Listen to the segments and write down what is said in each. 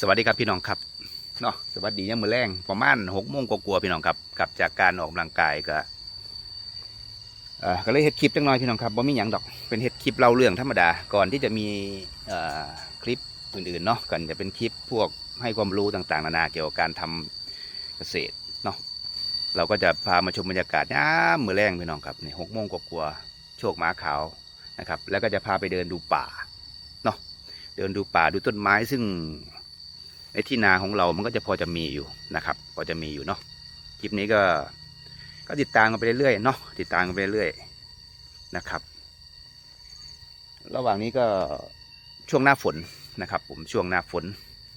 สวัสดีครับพี่น้องครับเนาะสวัสดียังมือแรงประมาณหกโมงกว่าๆพี่น้องครับกลับจากการออกกำลังกายก็เอ่อก็เลยเฮ็ดคลิปจังหน่อยพี่น้องครับบ่มีหยังดอกเป็นเฮ็ดคลิปเล่าเรื่องธรรมดาก่อนที่จะมีเอ่อคลิปอื่นๆเนาะก่อนจะเป็นคลิปพวกให้ความรู้ต่างๆนานาเกี่ยวกับการทำเกษตรเนาะเราก็จะพามาชมบรรยากาศยามมือแรงพี่น้องครับนี่หกโมงกว่าๆโชคม้าขาวนะครับ แล้วก็จะพาไปเดินดูป่าเนาะเดินดูป่าดูต้นไม้ซึ่ง ในที่นาของเรามันก็จะพอจะมีอยู่นะครับ พอจะมีอยู่เนาะคลิปนี้ก็ก็ติดตามกันไปเรื่อยๆเนาะติดตามกันไปเรื่อยๆนะครับ ระหว่างนี้ก็ช่วงหน้าฝนนะครับ ผมช่วงหน้าฝน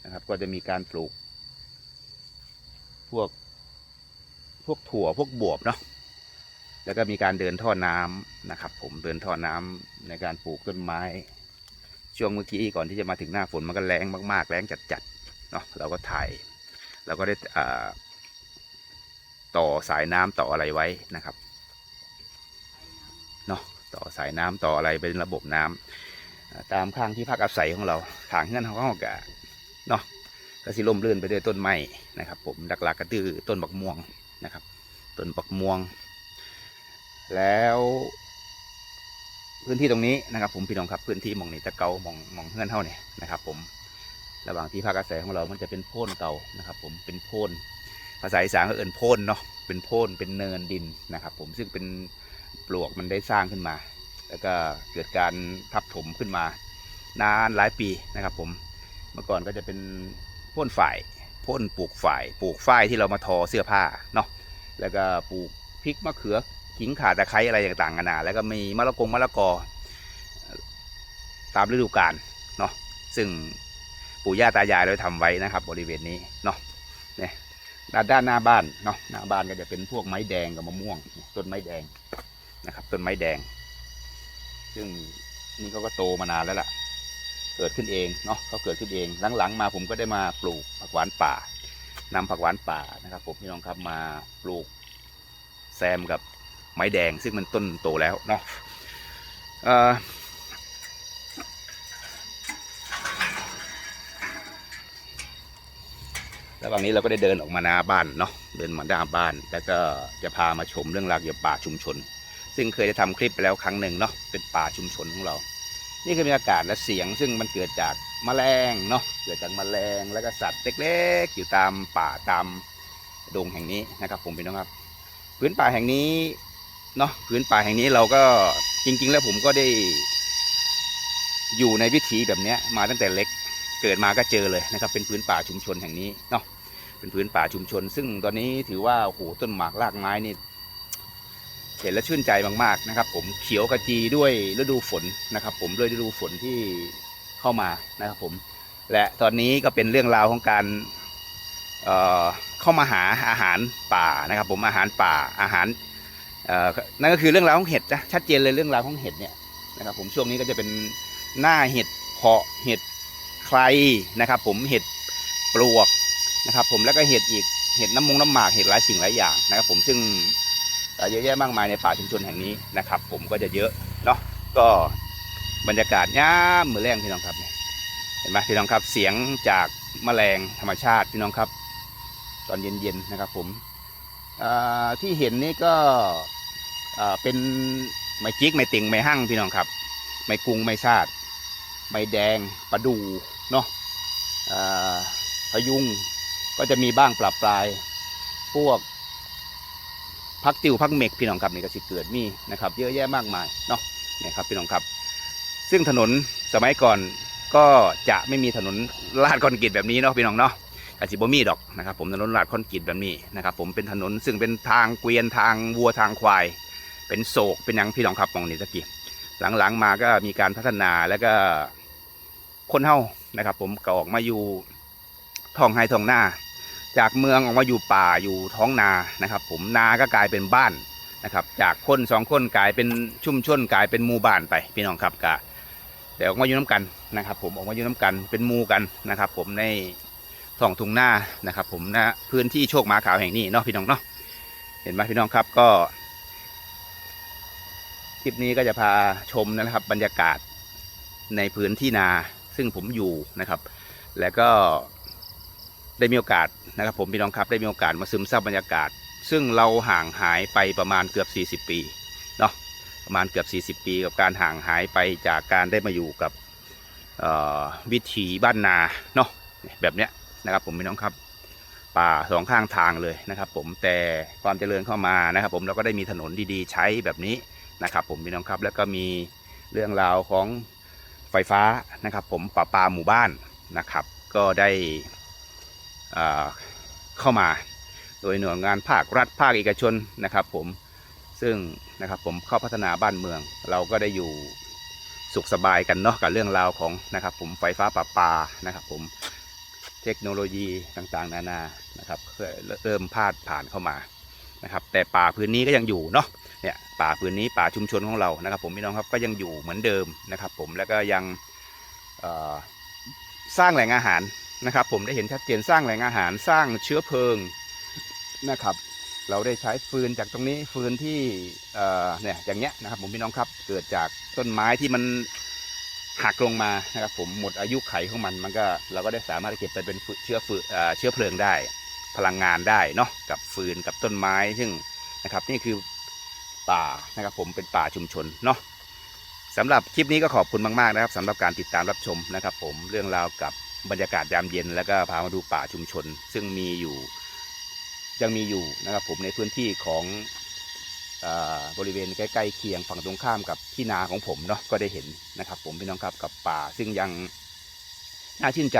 นะครับ ก็จะมีการปลูก พวกพวกถั่วพวกบวบเนาะแล้วก็มีการเดินท่อน้ำนะครับ ผมเดินท่อน้ำในการปลูกต้นไม้ ช่วงเมื่อกี้ก่อนที่จะมาถึงหน้าฝนมันก็แรงมากๆ แรงจัด เนาะเราก็ถ่ายเราก็ได้ต่อสายน้ำต่ออะไรไว้นะครับเนาะต่อสายน้ำต่ออะไรเป็นระบบน้ำอ่าตามข้างที่พักอาศัยของเราทางเงื่อนเรากะเนาะก็สิล่มรื่นไปด้วยต้นไม้นะครับ ผมหลักๆก็คือต้นบักม่วงนะครับต้นบักม่วง แล้วพื้นที่ตรงนี้นะครับผมพี่น้องครับพื้นที่มองนี่ตะเกามองมองเพื่อนเท่าเนี่ยนะครับผม ระหว่างที่ภาคอาศัยของเรามันจะเป็นโพ่นเก่านะครับ ผมเป็นโพ่นภาษาอีสานก็เอิ้นโพ่นเนาะเป็นโพ่นเป็นเนินดินนะครับ ผมซึ่งเป็นปลวกมันได้สร้างขึ้นมา แล้วก็เกิดการทับถมขึ้นมานานหลายปีนะครับ ผมเมื่อก่อนก็จะเป็นพ่นฝ่ายพ่นปลูกฝ่ายปลูกฝ้ายที่เรามาทอเสื้อผ้าเนาะแล้วก็ปลูกพริกมะเขือขิงข่าตะไคร้อะไรต่างๆกันานาแล้วก็มีมะละกงมะละกอ ตามฤดูกาลเนาะซึ่ง ปู่ย่าตายายเราทำไว้นะครับบริเวณนี้เนาะเนี่ยด้านด้านหน้าบ้านเนาะหน้าบ้านก็จะเป็นพวกไม้แดงกับมะม่วงต้นไม้แดงนะครับ ต้นไม้แดง ซึ่งนี่เขาก็โตมานานแล้วล่ะ เกิดขึ้นเองเนาะเขาเกิดขึ้นเองหลังๆมาผมก็ได้มาปลูกผักหวานป่านำผักหวานป่านะครับผมพี่น้องครับมาปลูกแซมกับไม้แดง ซึ่งมันต้นโตแล้วเนาะเอ่อ ระหว่างนี้เราก็ได้เดินออกมาหน้าบ้านเนาะเดินมาหน้าบ้าน แล้วก็จะพามาชมเรื่องราวเกี่ยวกับป่าชุมชน ซึ่งเคยได้ทำคลิปไปแล้วครั้งหนึ่งเนาะเป็นป่าชุมชนของเรา นี่คือบรรยากาศและเสียงซึ่งมันเกิดจากแมลงเนาะเกิดจากแมลงแล้วก็สัตว์เล็กๆ อยู่ตามป่าตามดงแห่งนี้นะครับ ผมพี่น้องครับ พื้นป่าแห่งนี้เนาะพื้นป่าแห่งนี้เราก็จริง ๆ แล้วผมก็ได้อยู่ในวิถีแบบนี้มาตั้งแต่เล็ก เกิดมาก็เจอเลยนะครับ เป็นพื้นป่าชุมชนแห่งนี้เนาะเป็นพื้นป่าชุมชน ซึ่งตอนนี้ถือว่าโอ้โหต้นหมากรากไม้นี่เห็นแล้วชื่นใจมากๆนะครับ ผมเขียวกระจีด้วยฤดูฝนนะครับ ผมด้วยฤดูฝนที่เข้ามานะครับ ผม และตอนนี้ก็เป็นเรื่องราวของการเอ่อเข้ามาหาอาหารป่านะครับ ผมอาหารป่าอาหารเอ่อนั่นก็คือเรื่องราวของเห็ดนะชัดเจนเลยเรื่องราวของเห็ดเนี่ยนะครับ ผมช่วงนี้ก็จะเป็นหน้าเห็ดเพาะเห็ด ครนะครับ ผมเห็ดปลวกนะครับ ผมแล้วก็เห็ดอีกเห็ดน้ำมงน้ำหมากเห็ดหลายสิ่งหลายอย่างนะครับ ผมซึ่งเยอะแยะมากมายในป่าชุมชนแห่งนี้นะครับ ผมก็จะเยอะเนาะก็บรรยากาศย่ามมือแรงพี่น้องครับเห็นไหมพี่น้องครับเสียงจากแมลงธรรมชาติพี่น้องครับ ตอนเย็นๆนะครับ ผมที่เห็นนี่ก็เป็นไม้จิกไม้ติ่งไม้หั่งพี่น้องครับ ไม้กุ้งไม้ชาติใบแดงประดู เนาะอ่าพยุงก็จะมีบ้างปรับปลาย พวกพักติวพักเมกพี่น้องครับนี่ก็สิเกิดมีนะครับ เยอะแยะมากมายเนาะเนี่ยครับพี่น้องครับ ซึ่งถนนสมัยก่อนก็จะไม่มีถนนลาดคอนกรีตแบบนี้เนาะพี่น้องเนาะอาจจะบ่มีดอกนะครับ ผมถนนลาดคอนกรีตแบบนี้นะครับ ผมเป็นถนนซึ่งเป็นทางเกวียนทางวัวทางควาย เป็นโศกเป็นยังพี่น้องครับมองนี่ตะกี้หลังๆมาก็มีการพัฒนาแล้วก็คนเฮา นะครับ ผมก็ออกมาอยู่ท้องไฮท้องนาจากเมืองออกมาอยู่ป่าอยู่ท้องนานะครับ ผมนาก็กลายเป็นบ้านนะครับ จากคนสองคนกลายเป็นชุมชนกลายเป็นหมู่บ้านไปพี่น้องครับก็แต่ออกมาอยู่น้ำกันนะครับ ผมออกมาอยู่น้ำกันเป็นหมู่กันนะครับ ผมในท้องทุ่งนานะครับ ผมนะพื้นที่โชคหมาขาวแห่งนี้เนาะพี่น้องเนาะเห็นไหมพี่น้องครับก็คลิปนี้ก็จะพาชมนะครับบรรยากาศในพื้นที่นา ซึ่งผมอยู่นะครับ แล้วก็ได้มีโอกาสนะครับ ผมพี่น้องครับได้มีโอกาสมาซึมซับบรรยากาศ ซึ่งเราห่างหายไปประมาณเกือบ 40 ปีเนาะประมาณเกือบ 40 ปี กับการห่างหายไปจากการได้มาอยู่กับวิถีบ้านนาเนาะแบบเนี้ยนะครับผมพี่น้องครับป่าสองข้างทางเลยนะครับ ผมแต่ความเจริญเข้ามานะครับ ผมเราก็ได้มีถนนดีๆ ใช้แบบนี้นะครับ ผมพี่น้องครับแล้วก็มีเรื่องราวของ ไฟฟ้านะครับ ผมป่าปาหมู่บ้านนะครับ ก็ได้อ่าเข้ามาโดยหน่วยงานภาครัฐภาคเอกชนนะครับ ผมซึ่งนะครับผมเข้าพัฒนาบ้านเมือง เราก็ได้อยู่สุขสบายกันเนาะกับเรื่องราวของนะครับ ผมไฟฟ้าประปานะครับ ผมเทคโนโลยีต่างๆ นานานะครับเริ่มพาดผ่านเข้ามานะครับ แต่ป่าพื้นนี้ก็ยังอยู่เนาะ เนี่ยป่าพื้นนี้ป่าชุมชนของเรานะครับ ผมพี่น้องครับก็ยังอยู่เหมือนเดิมนะครับ ผมแล้วก็ยังสร้างแหล่งอาหารนะครับ ผมได้เห็นชัดเจนสร้างแหล่งอาหารสร้างเชื้อเพลิงนะครับ เราได้ใช้ฟืนจากตรงนี้ฟืนที่เนี่ยอย่างเงี้ยนะครับ ผมพี่น้องครับเกิดจากต้นไม้ที่มันหักลงมานะครับผมหมดอายุไขของมันมันก็เราก็ได้สามารถเก็บไปเป็นเชื้อฟืเชื้อเพลิงได้ พลังงานได้เนาะกับฟืนกับต้นไม้ซึ่งนะครับ นี่คือ ป่านะครับผมเป็นป่าชุมชนเนาะสำหรับคลิปนี้ก็ขอบคุณมากๆนะครับสำหรับการติดตามรับชมนะครับ ผมเรื่องราวกับบรรยากาศยามเย็น แล้วก็พามาดูป่าชุมชน ซึ่งมีอยู่ยังมีอยู่นะครับผมในพื้นที่ของอบริเวณใกล้ๆเคียงฝั่งตรงข้ามกับที่นาของผมเนาะก็ได้เห็นนะครับ ผมพี่น้องครับกับป่าซึ่งยังน่าชื่นใจ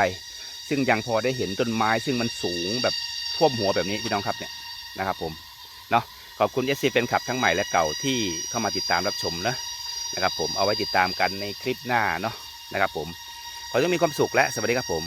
ซึ่งยังพอได้เห็นต้นไม้ ซึ่งมันสูงแบบท่วมหัวแบบนี้พี่น้องครับเนี่ยนะครับ ผมเนาะ ขอบคุณเอสซีเป็นขับทั้งใหม่และเก่าที่เข้ามาติดตามรับชมนะนะครับผมเอาไว้ติดตามกันในคลิปหน้าเนาะนะครับผมขอให้ทุกมีความสุขและสวัสดีครับผม